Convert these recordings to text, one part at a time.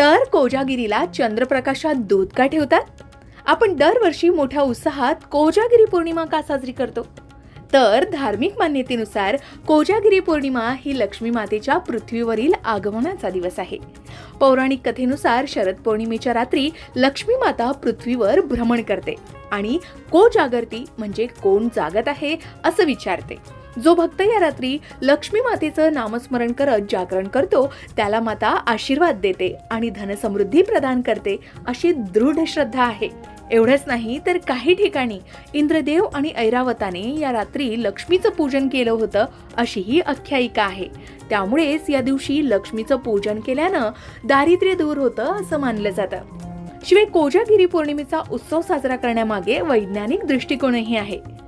तर कोजागिरीला चंद्रप्रकाशात दूध का ठेवतात? आपण दरवर्षी मोठ्या उत्साहात कोजागिरी पौर्णिमा का साजरी करतो? तर धार्मिक मान्यतेनुसार कोजागिरी पौर्णिमा ही लक्ष्मी मातेच्या पृथ्वीवरील आगमनाचा दिवस आहे. पौराणिक कथेनुसार शरद पौर्णिमेच्या रात्री लक्ष्मी माता पृथ्वीवर भ्रमण करते आणि को जागरती म्हणजे कोण जागत आहे असं विचारते. जो भक्त या रात्री लक्ष्मी मातेचं नामस्मरण करत जागरण करतो त्याला माता आशीर्वाद देते आणि धनसमृद्धी प्रदान करते अशी दृढ श्रद्धा आहे. एवढंच नाही तर काही ठिकाणी इंद्रदेव आणि ऐरावताने या रात्री लक्ष्मीचं पूजन केलं होतं अशीही आख्यायिका आहे. त्यामुळेच या दिवशी लक्ष्मीचं पूजन केल्यानं दारिद्र्य दूर होतं असं मानलं जातं. शिवाय कोजागिरी पौर्णिमेचा उत्सव साजरा करण्यामागे वैज्ञानिक दृष्टिकोनही आहे.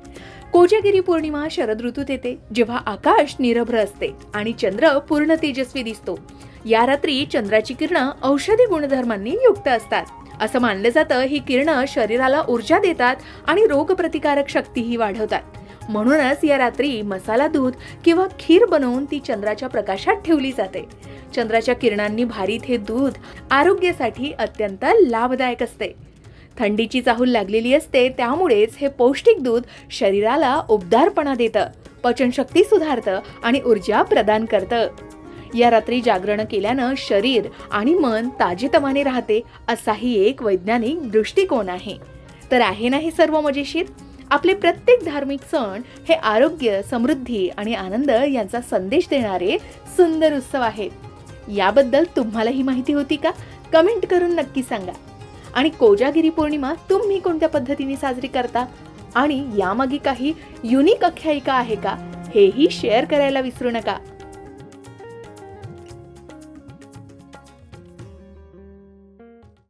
कोजागिरी पौर्णिमा शरद ऋतूत येते. जेव्हा आकाश निरभ्र असते आणि चंद्र पूर्ण तेजस्वी दिसतो. या रात्री चंद्राची किरणं औषधी गुणधर्मांनी युक्त असतात. असं मानलं जातं ही किरणं शरीराला ऊर्जा देतात आणि रोगप्रतिकारक शक्तीही वाढवतात. म्हणूनच या रात्री मसाला दूध किंवा खीर बनवून ती चंद्राच्या प्रकाशात ठेवली जाते. चंद्राच्या किरणांनी भारीत हे दूध आरोग्यासाठी अत्यंत लाभदायक असते. थंडीची चाहूल लागलेली असते त्यामुळेच हे पौष्टिक दूध शरीराला उबदारपणा देतं पचनशक्ती सुधारतं आणि ऊर्जा प्रदान करतं. या रात्री जागरण केल्यानं शरीर आणि मन ताजेतवाने राहते असाही एक वैज्ञानिक दृष्टिकोन आहे. तर आहे ना हे सर्व मजेशीर? आपले प्रत्येक धार्मिक सण हे आरोग्य समृद्धी आणि आनंद यांचा संदेश देणारे सुंदर उत्सव आहेत. याबद्दल तुम्हाला ही माहिती होती का? कमेंट करून नक्की सांगा. आणि कोजागिरी पौर्णिमा तुम्ही कोणत्या पद्धतीने साजरी करता? आणि यामागे काही युनिक आख्यायिका आहे का? हेही शेअर करायला विसरू नका.